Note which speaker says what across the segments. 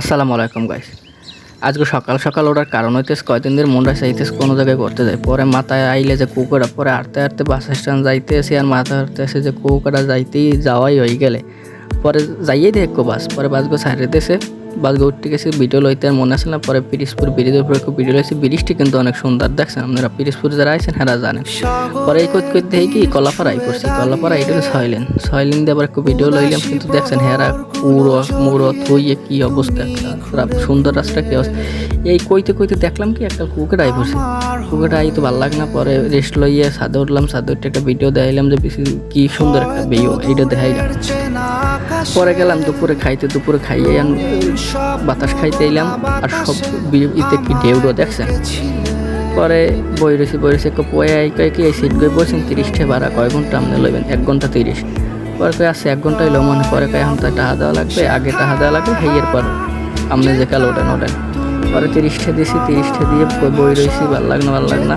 Speaker 1: আসসালামু আলাইকুম গাইস আজকে সকাল সকাল ওঠার কারণ হইতেছে কয়দিন ধরে মনটা চাইতেছে কোনো জায়গায় করতে যায় পরে মাথায় আইলে যে কুকুরা পরে আড়তে আড়তে বাস স্ট্যান্ড যাইতেছি আর মাথা হাঁটতে আসে যে কুকুরা যাইতেই যাওয়াই হয়ে গেলে। পরে যাইয়ে দেখো বাস পরে বাসগো ছাড়িতেছে বাসগো উঠতে গেছে, ভিডিও লইতে আর মনে আছে না, পরে পিরিসপুর ব্রিজের উপরে ভিডিও লইছে। ব্রিজটি কিন্তু অনেক সুন্দর দেখছেন আপনারা। পিরিসপুর যারা আইছেন হ্যাঁ জানেন। পরে এই করতে করতে কি কলাপাড়া আই করছি কলাপাড়া এটা ছয়লেন ছয়লেন দিয়ে আবার একটু ভিডিও লইলাম, কিন্তু দেখছেন হেরা পুরো মুড়ো, থইয়ে কি অবস্থা, পুরা সুন্দর রাস্তা, কি অবস্থা। এই কইতে কইতে দেখলাম কি, একটা কুকুর আই পড়ছে। কুকুর আই তো ভালো লাগে না, পরে রেস্ট লইয়ে সাদে উঠলাম, সাদে উঠে একটা ভিডিও দেখাইলাম যে কি সুন্দর একটা ভিডিও এইটা দেখাইলাম। পরে গেলাম, দুপুরে খাইতে, দুপুরে খাইয়ে বাতাস খাইতে এলাম, আর সব ইতে কি ঢেউড়ো দেখছেন পরে বই রয়েছে বই রয়েছে পয়ে আই, কয় কি এই সিট গই বলছেন তিরিশটা ভাড়া, কয় ঘণ্টা আপনি লইবেন? এক ঘণ্টা তিরিশ। পরে কয়ে আসছে, এক ঘণ্টা হইল, মনে পরে কয়ে এখন তো টাকা দেওয়া লাগবে, আগে টাকা দেওয়া লাগবে হেয়ের পর। আপনি যে কাল ওঠেন ওঠেন। পরে তিরিশটা দিয়েছি তিরিশটা দিয়ে বই রয়েছি ভালো লাগ না ভালো লাগ না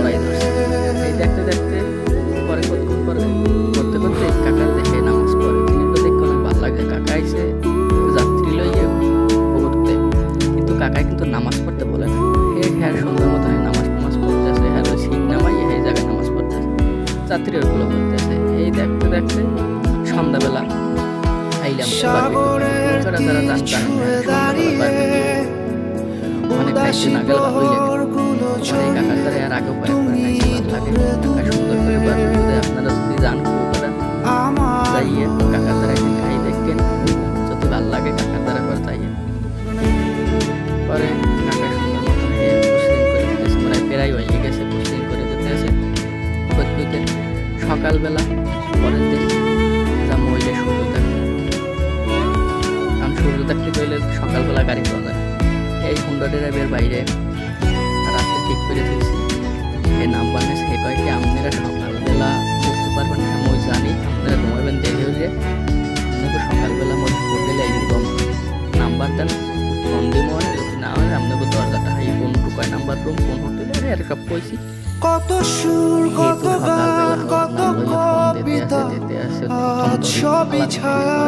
Speaker 1: আইলাম যারা যারা অনেক খাইতে না গেলে ভালোই লাগে এই কাকার দ্বারা আর আগেও কয়েকবার খাইছি ভালো লাগে কাকা সুন্দর করে বারবিকিউ আপনারা যদি জান কুকুরা যাইয়ে কাকার দ্বারা একদিন খাই দেখবেন যদি ভালো লাগে কাকার দ্বারা করে যাইয়ে। পরে কাকা সুন্দর মতো খেয়ে করে দিতেছে মানে প্রায় হয়ে গেছে। করে দিতেছে সকালবেলা সকালবেলা গাড়ি পাওয়া যায়। এই হুন্ডা ড্রাইভের বাইরে রাস্তা ঠিক করে দিয়েছি। সে নাম্বার নেই সে কয়েকটি আপনারা সকালবেলা করতে পারবেন না আমি জানি আপনারা ঘুমাবেন দেখেও যে। আপনাকে সকালবেলা মধ্যে হোটেলে এই রুম নাম্বার দেন ফোন দিব যদি না হয় আপনাকে দরজাটা হাই কোন কয় নাম্বার রুম কোন হোটেলে এর সব কইছি।
Speaker 2: কত সুর কত গান কত কবিতা আজ সবই ছায়া।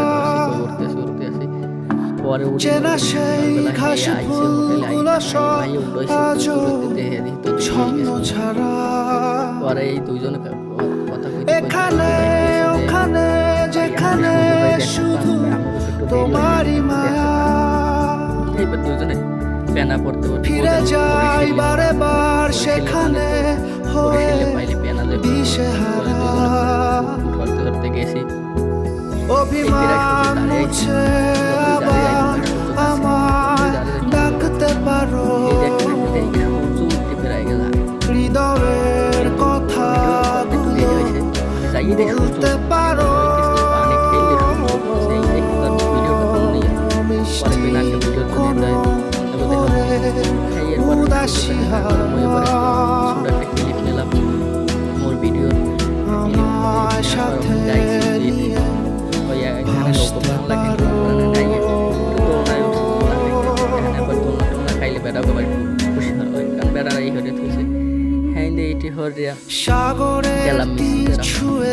Speaker 2: চেনা সেই ঘাস ফুলগুলো সব আজও ছন্দ ছাড়া।
Speaker 1: পরে এই দুইজনে কা- কথা
Speaker 2: এখানে ওখানে যেখানে শুধু তোমারই মায়া।
Speaker 1: এইবার দুইজনে পেনা পড়তে
Speaker 2: ফিরে যাই বারে বার সেখানে হয়ে দিশেহারা অভিমান মুছে
Speaker 1: দোলনায় এখানে আবার দোলনা টোলনা খাইলে বেড়া বাবা খুশি হয় কারণ বেড়ারা এই হরে থুইছে হ্যাঁ এইটি হরিয়া।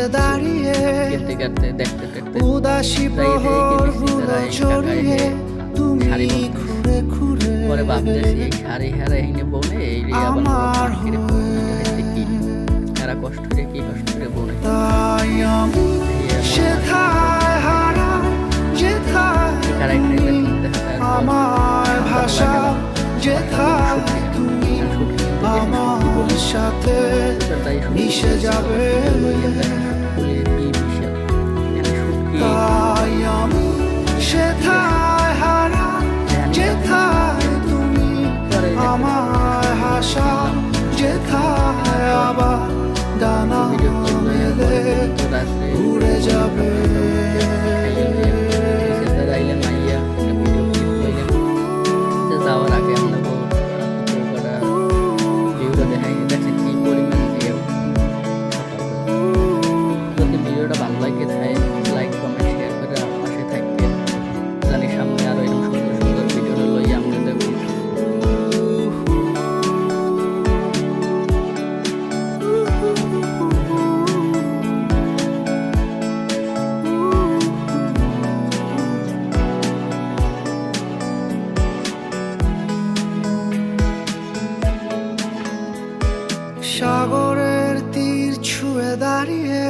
Speaker 2: দাঁড়িয়ে
Speaker 1: কেটে কাটতে দেখতে দেখতে
Speaker 2: উদাসী প্রহর
Speaker 1: মিস্ত্রিরা এই
Speaker 2: তুমি। ঘুরে ঘুরে
Speaker 1: পরে ভাবতেছি এই শাড়ি হারা এই
Speaker 2: আমার
Speaker 1: কি কষ্ট রে কি কষ্ট রে বনে
Speaker 2: তাই আমি সেথায় হারাই যেথায় আমার ভাষা যেথায় তুমি আমার সাথে মিশে যাবে ছুঁয়ে দাঁড়িয়ে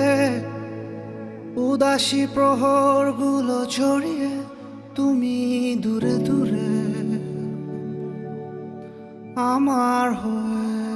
Speaker 2: উদাসী প্রহরগুলো ছড়িয়ে তুমি দূরে দূরে আমার হয়ে